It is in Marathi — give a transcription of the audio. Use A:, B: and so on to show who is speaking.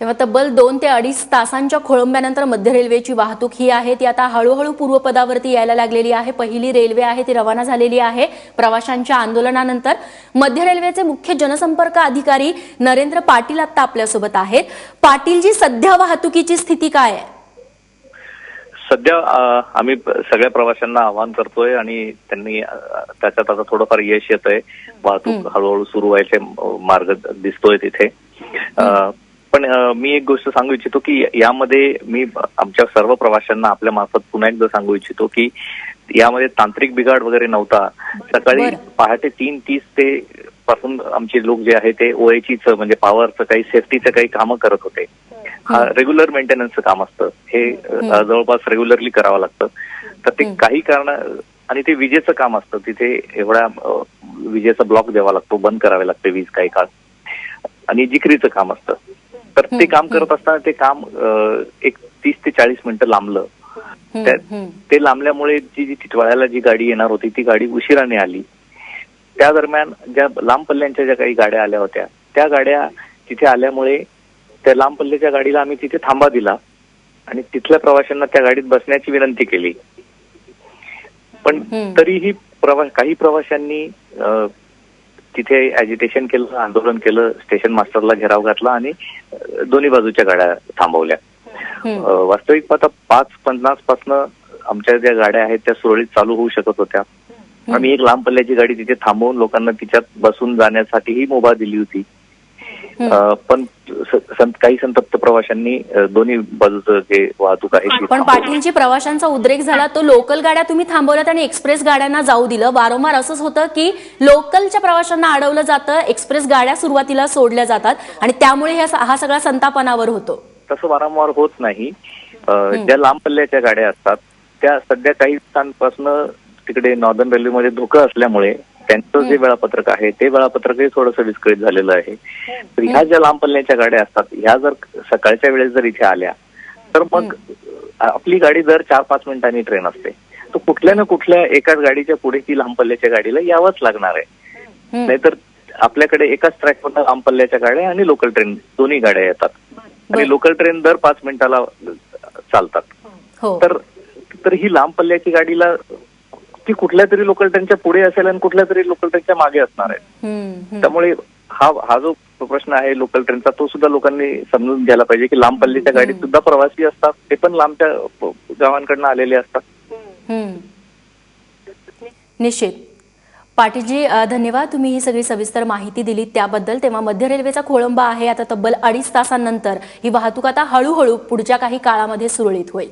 A: तेव्हा तब्बल दोन ते अडीच तासांच्या खोळंब्यानंतर मध्य रेल्वेची वाहतूक ही आहे. ती आता हळूहळू पूर्वपदावरती यायला लागलेली आहे. पहिली रेल्वे आहे ती रवाना झालेली आहे. प्रवाशांच्या आंदोलनानंतर मध्य रेल्वेचे मुख्य जनसंपर्क अधिकारी नरेंद्र पाटील आता आपल्यासोबत आहेत. पाटीलजी सध्या वाहतुकीची स्थिती काय आहे?
B: सध्या आम्ही सगळ्या प्रवाशांना आवाहन करतोय आणि त्यांनी त्याच्यात आता थोडंफार यश येत आहे वाहतूक हळूहळू सुरू व्हायचे मार्ग दिसतोय तिथे. पण मी एक गोष्ट सांगू इच्छितो की यामध्ये मी आमच्या सर्व प्रवाशांना आपल्या मार्फत पुन्हा एकदा सांगू इच्छितो की यामध्ये तांत्रिक बिघाड वगैरे नव्हता. सकाळी. पहाटे तीन तीस ते पासून आमचे लोक जे आहे ते ओएचीच म्हणजे पॉवरचं काही सेफ्टीचं काही कामं करत होते. हा रेग्युलर मेंटेनन्सचं काम असतं. हे जवळपास रेग्युलरली करावं लागतं. तर ते काही कारण आणि ते विजेचं काम असतं. तिथे एवढा विजेचा ब्लॉक द्यावा लागतो. बंद करावे लागते वीज काही काळ. आणि जिकरीचं काम असतं. तर ते काम करत असताना ते काम एक तीस ते चाळीस मिनिटं लांबलं. ते लांबल्यामुळे जी जी टिटवाळ्याला जी गाडी येणार होती ती गाडी उशिराने आली त्या दरम्यान ज्या लांब पल्ल्यांच्या ज्या काही गाड्या आल्या होत्या त्या गाड्या तिथे आल्यामुळे त्या लांब पल्ल्याच्या गाडीला आम्ही तिथे थांबा दिला आणि तिथल्या प्रवाशांना त्या गाडीत बसण्याची विनंती केली पण. तरीही प्रवास काही प्रवाशांनी तिथे अजिटेशन केलं आंदोलन केलं स्टेशन मास्टरला घेराव घातला आणि दोन्ही बाजूच्या गाड्या थांबवल्या. वास्तविक पाहता पाच पन्नास पासनं आमच्या ज्या गाड्या आहेत त्या सुरळीत चालू होऊ शकत होत्या. आम्ही एक लांब पल्ल्याची गाडी तिथे थांबवून लोकांना तिच्यात बसून जाण्यासाठीही मुभा दिली होती. पण काही संतप्त प्रवाशांनी दोन्ही बाजूचं जे वाहतूक आहे
A: पण. पाटीलजी प्रवाशांचा उद्रेक झाला. तो लोकल गाड्या तुम्ही थांबवल्यात आणि एक्सप्रेस गाड्यांना जाऊ दिलं. वारंवार असंच होतं की लोकलच्या प्रवाशांना अडवलं जातं एक्सप्रेस गाड्या सुरुवातीला सोडल्या जातात आणि त्यामुळे ह्या- हा सगळा संतापनावर होतो.
B: तसं वारंवार होत नाही. ज्या लांब पल्ल्याच्या गाड्या असतात त्या सध्या काही दिवसांपासून तिकडे नॉर्दर्न रेल्वेमध्ये धोकं असल्यामुळे त्यांचं जे वेळापत्रक आहे ते वेळापत्रकही थोडंसं विस्कळीत झालेलं आहे. तर ह्या ज्या लांब पल्ल्याच्या गाड्या असतात ह्या जर सकाळच्या वेळेस जर इथे आल्या तर मग आपली गाडी दर चार पाच मिनिटांनी ट्रेन असते. तर कुठल्या ना कुठल्या एकाच गाडीच्या पुढे ती लांब पल्ल्याच्या गाडीला यावंच लागणार आहे. नाहीतर आपल्याकडे एकाच ट्रॅकवर लांब पल्ल्याच्या गाड्या आणि लोकल ट्रेन दोन्ही गाड्या येतात. आणि लोकल ट्रेन दर पाच मिनिटाला चालतात.
A: हो.
B: तर तर ही लांब पल्ल्याची गाडीला ती कुठल्या तरी लोकल ट्रेनच्या पुढे असेल आणि कुठल्या तरी लोकल ट्रेनच्या मागे असणार आहे.
A: हम्म, हम्म.
B: त्यामुळे हा हा जो प्रश्न आहे लोकल ट्रेनचा तो सुद्धा लोकांनी समजून घ्यायला पाहिजे की लांब पल्ल्याच्या गाडीत सुद्धा प्रवासी असतात. ते पण लांबच्या गावांकडनं आलेले असतात.
A: निश्चित. पाटीलजी धन्यवाद. तुम्ही ही सगळी सविस्तर माहिती दिली त्याबद्दल. तेव्हा मध्य रेल्वेचा खोळंबा आहे. आता तब्बल अडीच तासांनंतर ही वाहतूक आता हळूहळू पुढच्या काही काळामध्ये सुरळीत होईल.